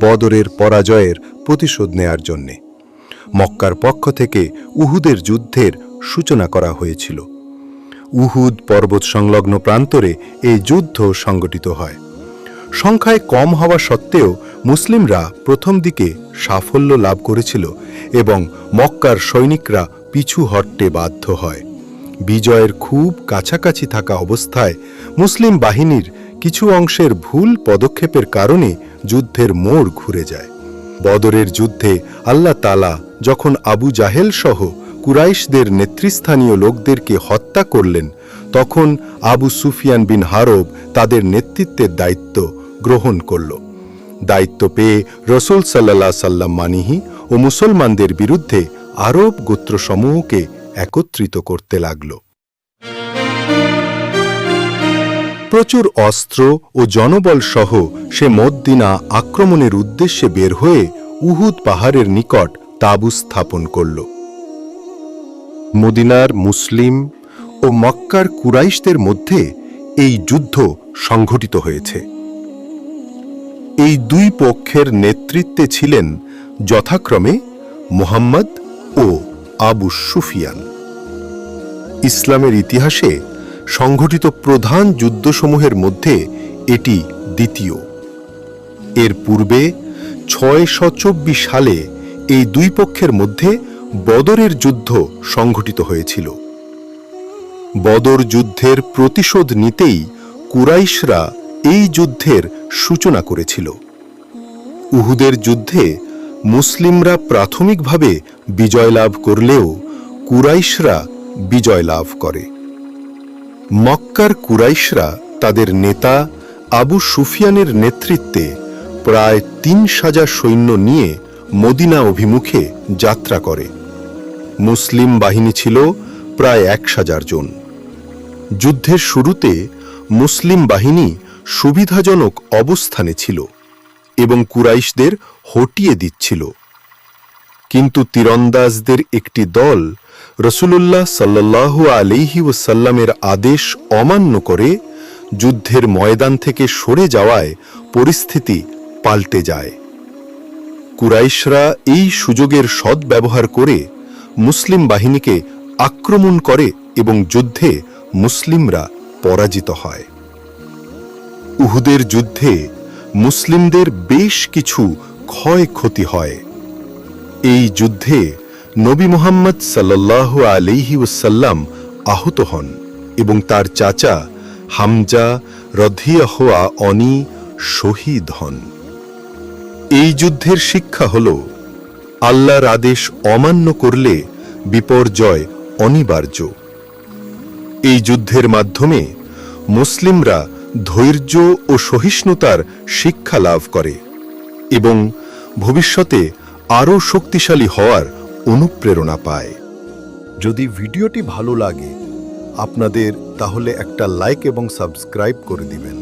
বদরের পরাজয়ের প্রতিশোধ নেয়ার জন্যে। মক্কার পক্ষ থেকে উহুদের যুদ্ধের সূচনা করা হয়েছিল। উহুদ পর্বত সংলগ্ন প্রান্তরে এই যুদ্ধ সংগঠিত হয়। সংখ্যায় কম হওয়া সত্ত্বেও মুসলিমরা প্রথম দিকে সাফল্য লাভ করেছিল এবং মক্কার সৈনিকরা পিছু হটতে বাধ্য হয়। বিজয়ের খুব কাছাকাছি থাকা অবস্থায় মুসলিম বাহিনীর কিছু অংশের ভুল পদক্ষেপের কারণে যুদ্ধের মোড় ঘুরে যায়। বদরের যুদ্ধে আল্লাহ তালা যখন আবু জাহেল সহ কুরাইশদের নেতৃস্থানীয় লোকদেরকে হত্যা করলেন, তখন আবু সুফিয়ান বিন হারব তাদের নেতৃত্বের দায়িত্ব গ্রহণ করল। দায়িত্ব পেয়ে রসুল সাল্লাহ সাল্লাম মানিহি ও মুসলমানদের বিরুদ্ধে আরব গোত্রসমূহকে একত্রিত করতে লাগল। প্রচুর অস্ত্র ও জনবল সহ সে মদ্দিনা আক্রমণের উদ্দেশ্যে বের হয়ে উহুদ পাহাড়ের নিকট তাবু স্থাপন করল। মদিনার মুসলিম ও মক্কার কুরাইশদের মধ্যে এই যুদ্ধ সংঘটিত হয়েছে। এই দুই পক্ষের নেতৃত্বে ছিলেন যথাক্রমে মোহাম্মদ ও আবু সুফিয়ান। ইসলামের ইতিহাসে সংঘটিত প্রধান যুদ্ধসমূহের মধ্যে এটি দ্বিতীয়। এর পূর্বে ছয়শো চব্বিশ সালে এই দুই পক্ষের মধ্যে বদরের যুদ্ধ সংঘটিত হয়েছিল। বদর যুদ্ধের প্রতিশোধ নিতেই কুরাইশরা এই যুদ্ধের সূচনা করেছিল। উহুদের যুদ্ধে মুসলিমরা প্রাথমিকভাবে বিজয় লাভ করলেও কুরাইশরা বিজয় লাভ করে। মক্কার কুরাইশরা তাদের নেতা আবু সুফিয়ানের নেতৃত্বে প্রায় তিন সাজা সৈন্য নিয়ে মদিনা অভিমুখে যাত্রা করে। মুসলিম বাহিনী ছিল প্রায় এক হাজার জন। যুদ্ধের শুরুতে মুসলিম বাহিনী সুবিধাজনক অবস্থানে ছিল এবং কুরাইশদের হটিয়ে দিচ্ছিল। কিন্তু তীরন্দাজদের একটি দল রসুলুল্লাহ সাল্লাহ আলিহি ওসাল্লামের আদেশ অমান্য করে যুদ্ধের ময়দান থেকে সরে যাওয়ায় পরিস্থিতি পাল্টে যায়। কুরাইশরা এই সুযোগের সদ্ব্যবহার করে মুসলিম বাহিনীকে আক্রমণ করে এবং যুদ্ধে মুসলিমরা পরাজিত হয়। উহুদের যুদ্ধে মুসলিমদের বেশ কিছু ক্ষয়ক্ষতি হয়। এই যুদ্ধে নবী মোহাম্মদ সাল্লাহ আলিহি ওসাল্লাম আহত হন এবং তার চাচা হামজা রধিয়াহোয়া অনি শহীদ হন। এই যুদ্ধের শিক্ষা হল, আল্লাহর আদেশ অমান্য করলে বিপর্যয় অনিবার্য। এই যুদ্ধের মাধ্যমে মুসলিমরা ধৈর্য ও সহিষ্ণুতার শিক্ষা লাভ করে এবং ভবিষ্যতে আরও শক্তিশালী হওয়ার অনুপ্রেরণা পায়। যদি ভিডিওটি ভালো লাগে, আপনাদের তাহলে একটা লাইক এবং সাবস্ক্রাইব করে দিবেন।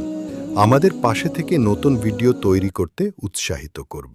আমাদের পাশে থেকে নতুন ভিডিও তৈরি করতে উৎসাহিত করবে।